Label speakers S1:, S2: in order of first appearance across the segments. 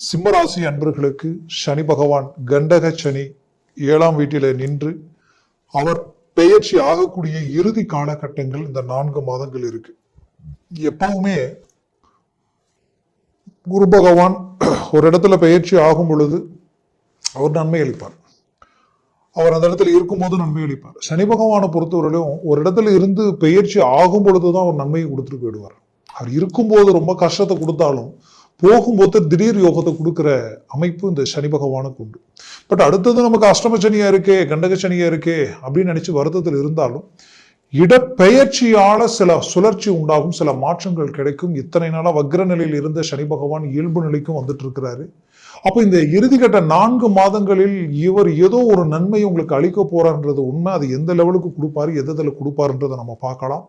S1: சிம்மராசி அன்பர்களுக்கு சனி பகவான் கண்டக சனி ஏழாம் வீட்டில நின்று அவர் பெயர்ச்சி ஆகக்கூடிய இறுதி காலகட்டங்கள் இந்த நான்கு மாதங்கள் இருக்கு. எப்பவுமே குரு பகவான் ஒரு இடத்துல பெயர்ச்சி ஆகும் பொழுது அவர் நன்மை அளிப்பார். அவர் அந்த இடத்துல இருக்கும்போது நன்மை அளிப்பார். சனி பகவானை பொறுத்தவரையிலும் ஒரு இடத்துல இருந்து பெயர்ச்சி ஆகும் பொழுதுதான் அவர் நன்மையை கொடுத்துட்டு போயிடுவார். அவர் இருக்கும்போது ரொம்ப கஷ்டத்தை கொடுத்தாலும் போகும்போது திடீர் யோகத்தை கொடுக்குற அமைப்பு இந்த சனி பகவானுக்கு உண்டு. பட் அடுத்தது நமக்கு அஷ்டம சனியா இருக்கே கண்டக சனியா இருக்கே அப்படின்னு நினைச்சு வருத்தத்தில் இருந்தாலும் இடப்பெயர்ச்சியால சில சுழற்சி உண்டாகும் சில மாற்றங்கள் கிடைக்கும். இத்தனை நாளாக வக்ர நிலையில் இருந்த சனி பகவான் இயல்பு நிலைக்கும் வந்துட்டு இருக்கிறாரு. அப்போ இந்த இறுதிக்கட்ட நான்கு மாதங்களில் இவர் ஏதோ ஒரு நன்மை உங்களுக்கு அளிக்க போறான்றது உண்மை. அது எந்த லெவலுக்கு கொடுப்பாரு எதுல கொடுப்பாருன்றதை நம்ம பார்க்கலாம்.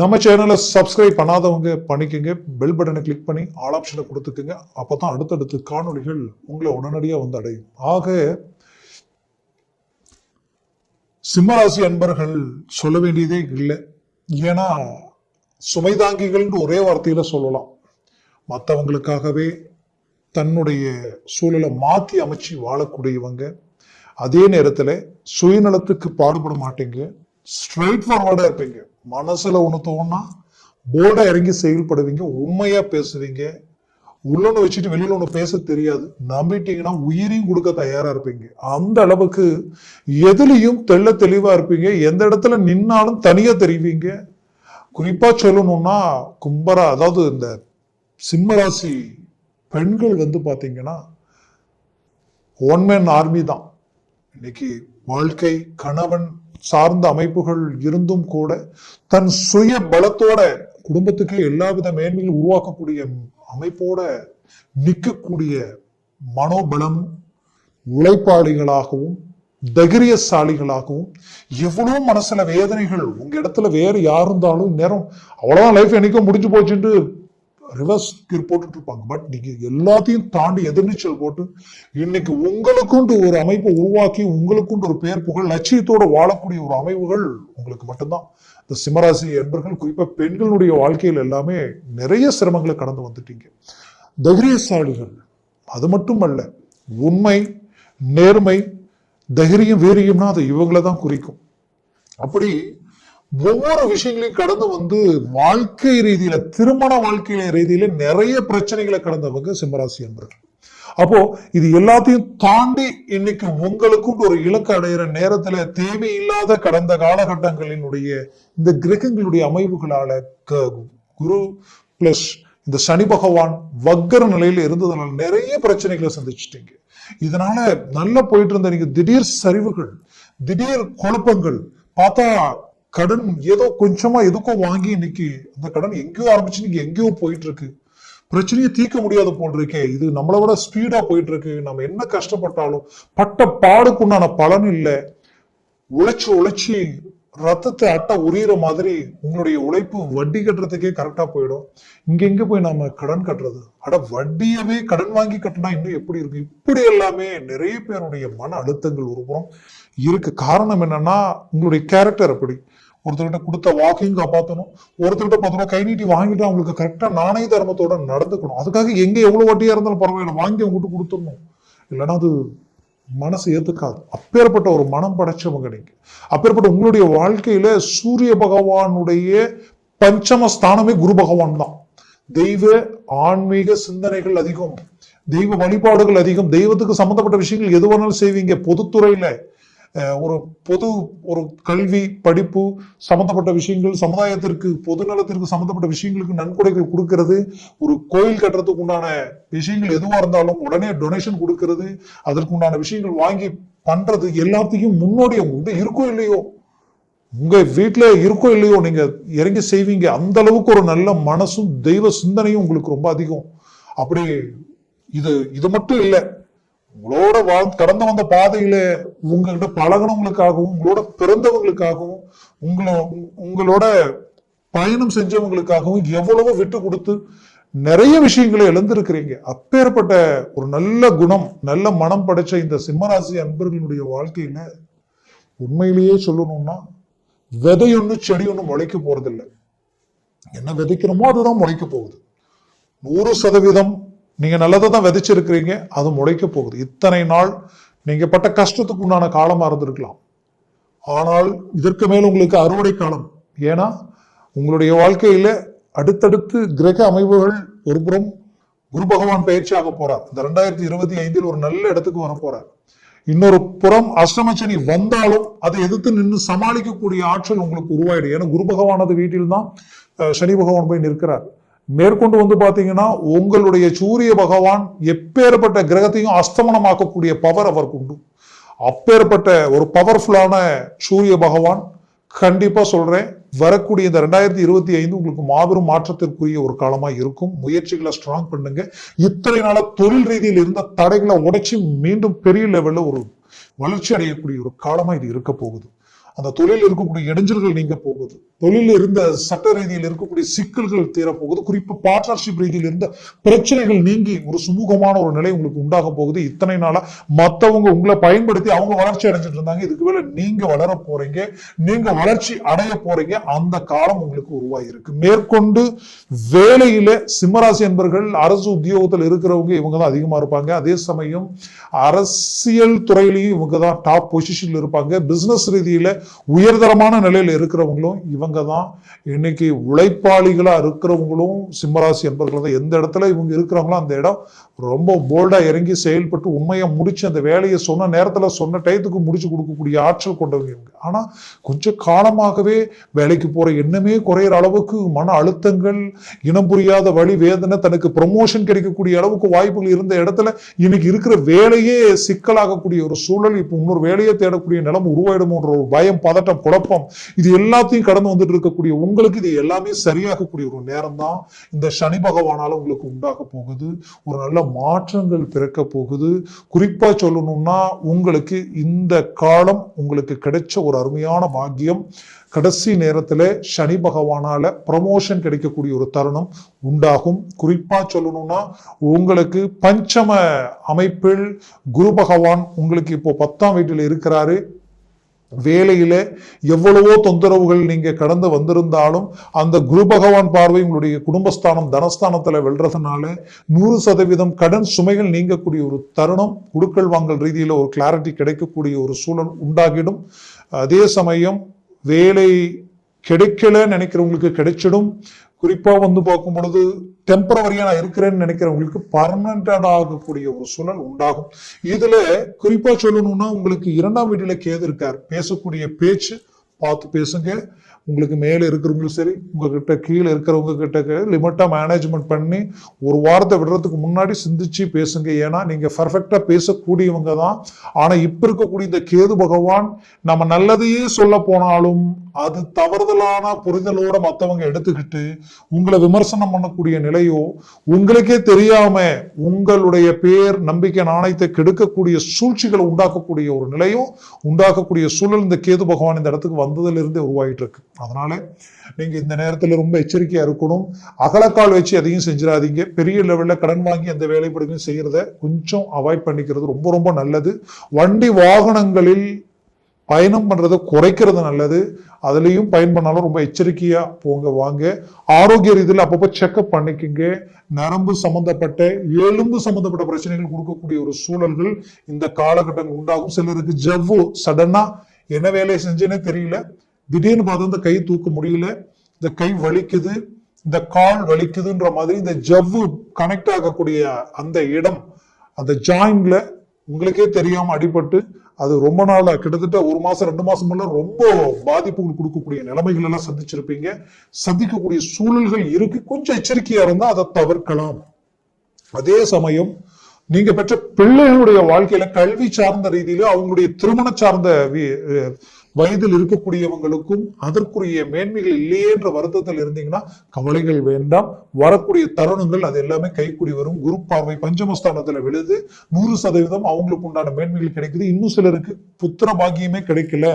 S1: நம்ம சேனலை சப்ஸ்கிரைப் பண்ணாதவங்க பண்ணிக்கோங்க. பெல் பட்டனை கிளிக் பண்ணி ஆல் ஆப்ஷனை கொடுத்துக்குங்க. அப்பதான் அடுத்தடுத்து காணொளிகள் உங்களை உடனடியாக வந்து அடையும். ஆக சிம்மராசி அன்பர்கள் சொல்ல வேண்டியதே இல்லை. ஏன்னா சுமைதாங்கிகள்னு ஒரே வார்த்தையில் சொல்லலாம். மற்றவங்களுக்காகவே தன்னுடைய சூழலை மாற்றி அமைச்சு வாழக்கூடியவங்க. அதே நேரத்தில் சுயநலத்துக்கு பாடுபட மாட்டீங்க. ஸ்ட்ரைட் ஃபார்வர்டாக இருப்பீங்க. மனசுல ஒன்று தோணுனா போர்டா இறங்கி செயல்படுவீங்க உண்மையா பேசுவீங்க. உள்ளொன்னு வச்சுட்டு வெளியில ஒன்று பேச தெரியாது. நம்பிட்டீங்கன்னா உயிரையும் கொடுக்க தயாரா இருப்பீங்க. அந்த அளவுக்கு எதுலையும் தெள்ள தெளிவா இருப்பீங்க. எந்த இடத்துல நின்னாலும் தனியா தெரிவிங்க. குறிப்பா சொல்லணும்னா கும்பரா அதாவது இந்த சிம்மராசி பெண்கள் வந்து பாத்தீங்கன்னா ஒன் மேன் ஆர்மி தான். இன்னைக்கு வாழ்க்கை கணவன் சார்ந்த அமைப்புகள் இருந்தும் கூட தன் சுய பலத்தோட குடும்பத்துக்கு எல்லா வித மேன்மையும் உருவாக்கக்கூடிய அமைப்போட நிற்கக்கூடிய மனோபலமும் உழைப்பாளிகளாகவும் தைரியசாலிகளாகவும் எவ்வளவு மனசுல வேதனைகள் உங்க இடத்துல வேற யார் இருந்தாலும் நேரம் அவ்வளவுதான் லைஃப் என்னைக்கும் முடிஞ்சு போச்சுட்டு ரிவர்ஸ் கீர் போட்டுட்டு இருப்பாங்க பட் நீங்க எல்லாத்தையும் தாண்டி எதிர்நீச்சல் போட்டு இன்னைக்கு உங்களுக்குண்டு ஒரு அமைப்பை உருவாக்கி உங்களுக்குண்டு ஒரு பெயர் புகழ் லட்சியத்தோட வாழக்கூடிய ஒரு அமைவுகள் உங்களுக்கு மட்டும்தான். இந்த சிம்மராசி என்பர்கள் குறிப்பா பெண்களுடைய வாழ்க்கையில் எல்லாமே நிறைய சிரமங்களை கடந்து வந்துட்டீங்க. தைரியசாலிகள் அது மட்டுமல்ல உண்மை நேர்மை தைரியம் வீரியம்னா அது இவங்களை தான் குறிக்கும். அப்படி ஒவ்வொரு விஷயங்களையும் கடந்து வந்து வாழ்க்கை ரீதியில திருமண வாழ்க்கை ரீதியில நிறைய பிரச்சனைகளை கடந்தவங்க சிம்மராசி என்பர்கள் அப்போ இது எல்லாத்தையும் தாண்டி இன்னைக்கு உங்களுக்கும் ஒரு இலக்கு அடையிற நேரத்துல தேவையில்லாத கடந்த காலகட்டங்களினுடைய இந்த கிரகங்களுடைய அமைவுகளால க- குரு பிளஸ் இந்த சனி பகவான் வக்கர நிலையில இருந்ததுனால நிறைய பிரச்சனைகளை சந்திச்சிட்டீங்க. இதனால நல்லா போயிட்டு இருந்த நீங்க திடீர் சரிவுகள் திடீர் குழப்பங்கள் பார்த்தா கடன் ஏதோ கொஞ்சமா எதுக்கோ வாங்கி இன்னைக்கு அந்த கடன் எங்கேயோ ஆரம்பிச்சு இன்னைக்கு எங்கேயோ போயிட்டு இருக்கு பிரச்சனையை தீர்க்க முடியாத போல் இருக்கே இது நம்மளை விட ஸ்பீடா போயிட்டு இருக்கு நம்ம என்ன கஷ்டப்பட்டாலும் பட்ட பாடுக்குண்டான பலன் இல்லை. உழைச்சி உழைச்சி ரத்தத்தை அட்டை உரியிற மாதிரி உங்களுடைய உழைப்பு வட்டி கட்டுறதுக்கே கரெக்டா போயிடும். இங்க எங்க போய் நாம கடன் கட்டுறது? அட வட்டியவே கடன் வாங்கி கட்டினா இன்னும் எப்படி இருக்கு? இப்படி எல்லாமே நிறைய பேருடைய மன அழுத்தங்கள் ஒருபுறம் இருக்கு. காரணம் என்னன்னா உங்களுடைய கேரக்டர் அப்படி. ஒருத்தர்கிட்ட கொடுத்த வாக்கிங் காப்பாற்றணும் ஒருத்தர்கிட்ட பார்த்தோம்னா கை நீட்டி வாங்கிட்டு அவங்களுக்கு கரெக்டாக நாணய தர்மத்தோட நடந்துக்கணும். அதுக்காக எங்கே எவ்வளோ வாட்டியாக இருந்தாலும் பரவாயில்ல வாங்கி அவங்ககிட்ட கொடுத்துடணும். இல்லைன்னா அது மனசு ஏத்துக்காது. அப்பேற்பட்ட ஒரு மனம் படைச்சவங்க நீங்க. அப்பேற்பட்ட உங்களுடைய வாழ்க்கையில சூரிய பகவானுடைய பஞ்சம ஸ்தானமே குரு பகவான் தான். தெய்வ ஆன்மீக சிந்தனைகள் அதிகம். தெய்வ வழிபாடுகள் அதிகம். தெய்வத்துக்கு சம்பந்தப்பட்ட விஷயங்கள் எது வேணாலும் செய்வீங்க. பொதுத்துறையில ஒரு பொது ஒரு கல்வி படிப்பு சம்பந்தப்பட்ட விஷயங்கள் சமுதாயத்திற்கு பொதுநலத்திற்கு சம்பந்தப்பட்ட விஷயங்களுக்கு நன்கொடைகள் கொடுக்கறது. ஒரு கோயில் கட்டுறதுக்கு உண்டான விஷயங்கள் எதுவாக இருந்தாலும் உடனே டொனேஷன் கொடுக்கறது. அதற்கு உண்டான விஷயங்கள் வாங்கி பண்றது எல்லாத்தையும் முன்னோடி உண்டு. இருக்கோ இல்லையோ? உங்க வீட்டில் இருக்கோ இல்லையோ? நீங்க இறங்கி செய்வீங்க. அந்த அளவுக்கு ஒரு நல்ல மனசும் தெய்வ சிந்தனையும் உங்களுக்கு ரொம்ப அதிகம். அப்படி இது இது மட்டும் இல்லை. உங்களோட வாழ் கடந்து வந்த பாதையில உங்ககிட்ட பழகினவங்களுக்காகவும் உங்களோட பிறந்தவங்களுக்காகவும் உங்களோ உங்களோட பயணம் செஞ்சவங்களுக்காகவும் எவ்வளவோ விட்டு கொடுத்து நிறைய விஷயங்களை எழுந்திருக்கிறீங்க அப்பேற்பட்ட ஒரு நல்ல குணம் நல்ல மனம் படைச்ச இந்த சிம்மராசி அன்பர்களுடைய வாழ்க்கையில உண்மையிலேயே சொல்லணும்னா விதை ஒன்றும் செடி ஒன்றும் முளைக்க போறதில்லை. என்ன விதைக்கிறோமோ அதுதான் முளைக்க போகுது. நூறு சதவீதம் நீங்கள் நல்லதை தான் விதைச்சிருக்கிறீங்க அது முளைக்க போகுது. இத்தனை நாள் நீங்கள் பட்ட கஷ்டத்துக்கு உண்டான காலமாக இருந்திருக்கலாம். ஆனால் இதற்கு மேல் உங்களுக்கு அறுவடை காலம். ஏன்னா உங்களுடைய வாழ்க்கையில் அடுத்தடுத்து கிரக அமைப்புகள் ஒரு புறம் குரு பகவான் பயிற்சியாக போறார். இந்த ரெண்டாயிரத்தி இருபத்தி ஐந்தில் ஒரு நல்ல இடத்துக்கு வர போறார். இன்னொரு புறம் அஷ்டமச்சனி வந்தாலும் அதை எதிர்த்து நின்று சமாளிக்கக்கூடிய ஆற்றல் உங்களுக்கு உருவாயிடும். ஏன்னா குரு பகவானது வீட்டில் தான் சனி பகவான் போய் நிற்கிறார். மேற்கொண்டு வந்து பார்த்தீங்கன்னா உங்களுடைய சூரிய பகவான் எப்பேற்பட்ட கிரகத்தையும் அஸ்தமனமாக்கக்கூடிய பவர் அவருக்கு உண்டு. அப்பேற்பட்ட ஒரு பவர்ஃபுல்லான சூரிய பகவான் கண்டிப்பாக சொல்கிறேன் வரக்கூடிய இந்த ரெண்டாயிரத்தி இருபத்தி ஐந்து உங்களுக்கு மாபெரும் மாற்றத்திற்குரிய ஒரு காலமாக இருக்கும். முயற்சிகளை ஸ்ட்ராங் பண்ணுங்க. இத்தனை நாளாக தொழில் ரீதியில் இருந்த தடைகளை உடைச்சி மீண்டும் பெரிய லெவலில் ஒரு வளர்ச்சி அடையக்கூடிய ஒரு காலமாக இது இருக்க போகுது. அந்த தொழிலில் இருக்கக்கூடிய இடைஞ்சல்கள் நீங்க போகுது. தொழிலில் இருந்த சட்ட ரீதியில் இருக்கக்கூடிய சிக்கல்கள் தீரப்போகுது. குறிப்பா பார்ட்னர்ஷிப் ரீதியில் இருந்த பிரச்சனைகள் நீங்கி ஒரு சுமூகமான ஒரு நிலை உங்களுக்கு உண்டாக போகுது. இத்தனை நாளா மத்தவங்க உங்களை பயன்படுத்தி அவங்க வளர்ச்சி அடைஞ்சிட்டு இருந்தாங்க. இதுக்கு மேல நீங்க வளர போறீங்க. நீங்க வளர்ச்சி அடைய போறீங்க. அந்த காலம் உங்களுக்கு உருவாகிருக்கு மேற்கொண்டு வேலையில சிம்மராசி என்பர்கள் அரசு உத்தியோகத்தில் இருக்கிறவங்க இவங்க தான் அதிகமா இருப்பாங்க. அதே சமயம் அரசியல் துறையிலையும் இவங்க தான் டாப் பொசிஷன்ல இருப்பாங்க. பிசினஸ் ரீதியில உயர்தரமான நிலையில இருக்கிறவங்களும் இவங்க தான். இன்னைக்கு உழைப்பாளிகளாக இருக்கிறவங்களும் சிம்மராசி என்பர்கள் தான். எந்த இடத்துல இவங்க இருக்கிறாங்களோ அந்த இடம் ரொம்ப போல்டா இறங்கி செயல்பட்டு உண்மையை முடிச்சு அந்த வேலையை சொன்ன நேரத்தில் சொன்ன டயத்துக்கு முடிச்சு கொடுக்கக்கூடிய ஆற்றல் கொண்டவங்க இவங்க. ஆனால் கொஞ்சம் காலமாகவே வேலைக்கு போற எண்ணமே குறையிற அளவுக்கு மன அழுத்தங்கள் இனம் புரியாத வழி வேதனை தனக்கு ப்ரொமோஷன் கிடைக்கக்கூடிய அளவுக்கு வாய்ப்புகள் இருந்த இடத்துல இன்னைக்கு இருக்கிற வேலையே சிக்கலாகக்கூடிய ஒரு சூழல் இப்போ இன்னொரு வேலையை தேடக்கூடிய நிலம் உருவாயிடுமோன்ற ஒரு பயம் பதட்டம் குழப்பம் இது எல்லாத்தையும் கடந்து வந்துட்டு இருக்கக்கூடிய உங்களுக்கு இது எல்லாமே சரியாகக்கூடிய ஒரு நேரம் தான் இந்த சனி பகவானால உங்களுக்கு உண்டாக போகுது. ஒரு நல்ல மாற்றங்கள் பிறக்க போகுது. குறிப்பா சொல்லணும்னா உங்களுக்கு இந்த காலம் உங்களுக்கு கிடைச்ச ஒரு அருமையான பாக்கியம். கடைசி நேரத்துல சனி பகவானால ப்ரமோஷன் கிடைக்கக்கூடிய ஒரு தருணம் உண்டாகும். குறிப்பா சொல்லணும்னா உங்களுக்கு பஞ்சம அமைப்பில் குரு பகவான் உங்களுக்கு இப்போ பத்தாம் வீட்டில் இருக்கிறாரு. வேலையில எவ்வளவோ தொந்தரவுகள் நீங்க கடந்து வந்திருந்தாலும் அந்த குரு பகவான் பார்வை உங்களுடைய குடும்பஸ்தானம் தனஸ்தானத்துல வெல்றதுனால நூறு சதவீதம் கடன் சுமைகள் நீங்கக்கூடிய ஒரு தருணம் குடுக்கல் வாங்கல் ரீதியில ஒரு கிளாரிட்டி கிடைக்கக்கூடிய ஒரு சூழல் உண்டாகிடும். அதே சமயம் வேலை கிடைக்கல நினைக்கிறவங்களுக்கு கிடைச்சிடும். குறிப்பாக வந்து பார்க்கும் பொழுது டெம்பரவரியா நான் இருக்கிறேன்னு நினைக்கிறவங்களுக்கு பர்மனண்டாக ஆகக்கூடிய ஒரு சூழல் உண்டாகும். இதுல குறிப்பா சொல்லணும்னா உங்களுக்கு இரண்டாம் வீட்டில் கேது இருக்கார். பேசக்கூடிய பேச்சு பார்த்து பேசுங்க. உங்களுக்கு மேலே இருக்கிறவங்களும் சரி உங்ககிட்ட கீழே இருக்கிறவங்க கிட்ட லிமிட்டா மேனேஜ்மெண்ட் பண்ணி ஒரு வாரத்தை விடுறதுக்கு முன்னாடி சிந்திச்சு பேசுங்க. ஏன்னா நீங்க பர்ஃபெக்டா பேசக்கூடியவங்க தான். ஆனா இப்ப இருக்கக்கூடிய இந்த கேது பகவான் நம்ம நல்லதையே சொல்ல போனாலும் அது தவறுதலான புரிதலோட மற்றவங்க எடுத்துக்கிட்டு உங்களை விமர்சனம் பண்ணக்கூடிய நிலையோ உங்களுக்கே தெரியாம உங்களுடைய பேர் நம்பிக்கை நாணயத்தை கெடுக்கக்கூடிய சூழ்ச்சிகளை உண்டாக்கக்கூடிய ஒரு நிலையும் உண்டாக்கக்கூடிய சூழல் இந்த கேது பகவான் இந்த இடத்துக்கு வந்ததுல இருந்தே உருவாகிட்டு இருக்கு அதனால நீங்க இந்த நேரத்துல ரொம்ப எச்சரிக்கையா இருக்கணும். அகலக்கால் வச்சு எதையும் செஞ்சிடாதீங்க. பெரிய லெவல்ல கடன் வாங்கி அந்த வேலைப்படுகளையும் செய்யறத கொஞ்சம் அவாய்ட் பண்ணிக்கிறது ரொம்ப ரொம்ப நல்லது. வண்டி வாகனங்களில் பயணம் பண்ணுறது குறைக்கிறது நல்லது. அதுலயும் பயன் பண்ணாலும் ரொம்ப எச்சரிக்கையாக போங்க வாங்க. ஆரோக்கிய ரீதியில் அப்பப்போ செக்அப் பண்ணிக்கங்க. நரம்பு சம்மந்தப்பட்ட எலும்பு சம்மந்தப்பட்ட பிரச்சனைகள் கொடுக்கக்கூடிய ஒரு சூழல்கள் இந்த காலகட்டங்கள் உண்டாகும். சிலருக்கு ஜவ்வு சடனாக என்ன வேலையை செஞ்சேனே தெரியல. திடீர்னு பார்த்தா இந்த கை தூக்க முடியல. இந்த கை வலிக்குது. இந்த கால் வலிக்குதுன்ற மாதிரி இந்த ஜவ்வு கனெக்ட் ஆகக்கூடிய அந்த இடம் அந்த ஜாயின்ல உங்களுக்கே தெரியாம அடிபட்டு அது ரொம்ப நாளா கிட்டத்தட்ட ஒரு மாசம் ரெண்டு மாசம் எல்லாம் ரொம்ப பாதிப்புகள் கொடுக்கக்கூடிய நிலைமைகள் எல்லாம் சந்திச்சிருப்பீங்க. சந்திக்கக்கூடிய சூழல்கள் இருக்கு. கொஞ்சம் எச்சரிக்கையா இருந்தா அதை தவிர்க்கலாம். அதே சமயம் நீங்க பெற்ற பிள்ளைகளுடைய வாழ்க்கையில கல்வி சார்ந்த ரீதியில அவங்களுடைய திருமண சார்ந்த வி- வயதில் இருக்கக்கூடியவங்களுக்கும் அதற்குரிய மேன்மைகள் இல்லையே என்ற வருத்தத்தில் இருந்தீங்கன்னா கவலைகள் வேண்டாம். வரக்கூடிய தருணங்கள் அது எல்லாமே கைக்குடி வரும். குரு பார்வை பஞ்சமஸ்தானத்துல விழுது. நூறு சதவீதம் அவங்களுக்கு உண்டான மேன்மைகள் கிடைக்குது. இன்னும் சிலருக்கு புத்திர பாக்கியமே கிடைக்கல.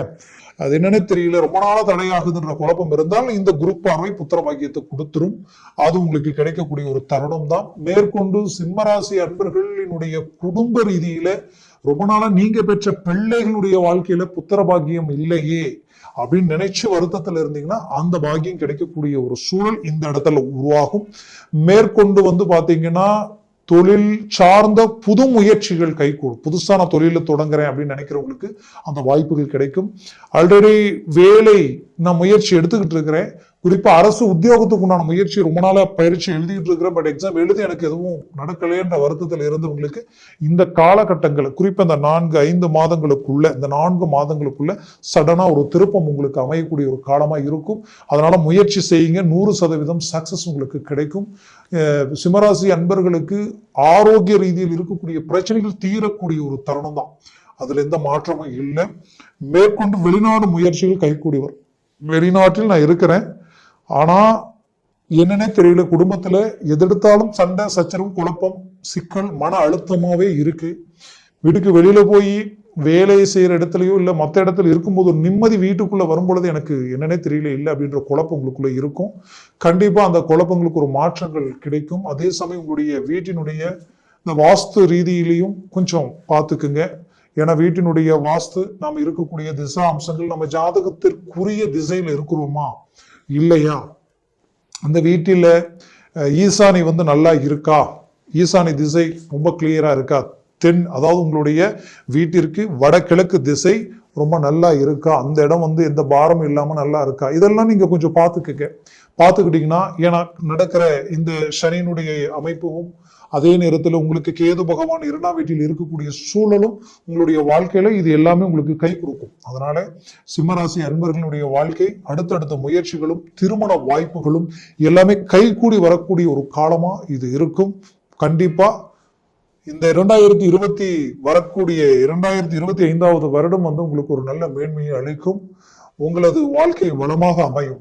S1: அது என்னன்னு தெரியல. ரொம்ப நாளா தடையாகுதுன்ற குழப்பம் இருந்தால் இந்த குரு பார்வை புத்திர பாக்கியத்தை கொடுத்துரும். அது உங்களுக்கு கிடைக்கக்கூடிய ஒரு தருணம் தான் மேற்கொண்டு சிம்மராசி அன்பர்களினுடைய குடும்ப ரீதியில ரொம்ப நாளா நீங்க பெற்ற பிள்ளைகளுடைய வாழ்க்கையில புத்திர பாக்கியம் இல்லையே அப்படின்னு நினைச்சு வருத்தத்துல இருந்தீங்கன்னா அந்த பாக்கியம் கிடைக்கக்கூடிய ஒரு சூழல் இந்த இடத்துல உருவாகும். மேற்கொண்டு வந்து பாத்தீங்கன்னா தொழில் சார்ந்த புது முயற்சிகள் கைகூடும். புதுசாக நான் தொழில தொடங்குறேன் அப்படின்னு நினைக்கிறவங்களுக்கு அந்த வாய்ப்புகள் கிடைக்கும். ஆல்ரெடி வேலை நான் முயற்சி எடுத்துக்கிட்டு இருக்கிறேன். குறிப்பா அரசு உத்தியோகத்துக்கு உண்டான முயற்சி ரொம்ப நாளா பயிற்சி எழுதிட்டு இருக்கிறேன். பட் எக்ஸாம் எழுதி எனக்கு எதுவும் நடக்கலையன்ற வருத்தத்தில் இருந்தவங்களுக்கு இந்த காலகட்டங்களை குறிப்பா இந்த நான்கு ஐந்து மாதங்களுக்குள்ள இந்த நான்கு மாதங்களுக்குள்ள சடனா ஒரு திருப்பம் உங்களுக்கு அமையக்கூடிய ஒரு காலமா இருக்கும். அதனால முயற்சி செய்யுங்க. நூறு சதவீதம் சக்சஸ் உங்களுக்கு கிடைக்கும். சிம்மராசி அன்பர்களுக்கு ஆரோக்கிய ரீதியில் இருக்கக்கூடிய பிரச்சனைகள் தீரக்கூடிய ஒரு தருணம் தான். அதுல எந்த மாற்றமும் இல்லை. மேற்கொண்டு வெளிநாடு முயற்சிகள் கைகூடி வரும். வெளிநாட்டில் நான் இருக்கிறேன். ஆனா என்னன்னே தெரியல குடும்பத்துல எதெடுத்தாலும் சண்டை சச்சரவு குழப்பம் சிக்கல் மன அழுத்தமாவே இருக்கு. வீட்டுக்கு வெளியில போய் வேலையை செய்யற இடத்துலயோ இல்ல மத்த இடத்துல இருக்கும்போது ஒரு நிம்மதி வீட்டுக்குள்ள வரும்பொழுது எனக்கு என்னன்னே தெரியல இல்லை அப்படின்ற குழப்பம் உங்களுக்குள்ள இருக்கும். கண்டிப்பா அந்த குழப்பங்களுக்கு ஒரு மாற்றங்கள் கிடைக்கும். அதே சமயம் உங்களுடைய வீட்டினுடைய இந்த வாஸ்து ரீதியிலையும் கொஞ்சம் பார்த்துக்குங்க. ஏன்னா வீட்டினுடைய வாஸ்து நாம் இருக்கக்கூடிய திசா அம்சங்கள் நம்ம ஜாதகத்திற்குரிய திசையில இருக்கிறோமா? இல்லையா? அந்த வீட்டில் ஈசானி வந்து நல்லா இருக்கா? ஈசானி திசை ரொம்ப கிளியராக இருக்கா? தென் அதாவது உங்களுடைய வீட்டிற்கு வடகிழக்கு திசை ரொம்ப நல்லா இருக்கா? அந்த இடம் வந்து எந்த பாரமும் இல்லாமல் நல்லா இருக்கா? இதெல்லாம் நீங்கள் கொஞ்சம் பார்த்துக்கங்க. பார்த்துக்கிட்டிங்கன்னா ஏன்னா நடக்கிற இந்த சனியினுடைய அமைப்பும் அதே நேரத்தில் உங்களுக்கு கேது பகவான் இரண்டாம் வீட்டில் இருக்கக்கூடிய சூழலும் உங்களுடைய வாழ்க்கையில இது எல்லாமே உங்களுக்கு கை கொடுக்கும். அதனால சிம்மராசி அன்பர்களுடைய வாழ்க்கை அடுத்தடுத்த முயற்சிகளும் திருமண வாய்ப்புகளும் எல்லாமே கைகூடி வரக்கூடிய ஒரு காலமா இது இருக்கும். கண்டிப்பா இந்த இரண்டாயிரத்தி இருபத்தி வரக்கூடிய இரண்டாயிரத்தி இருபத்தி ஐந்தாவது வருடம் வந்து உங்களுக்கு ஒரு நல்ல மேன்மையை அளிக்கும். உங்களது வாழ்க்கை வளமாக அமையும்.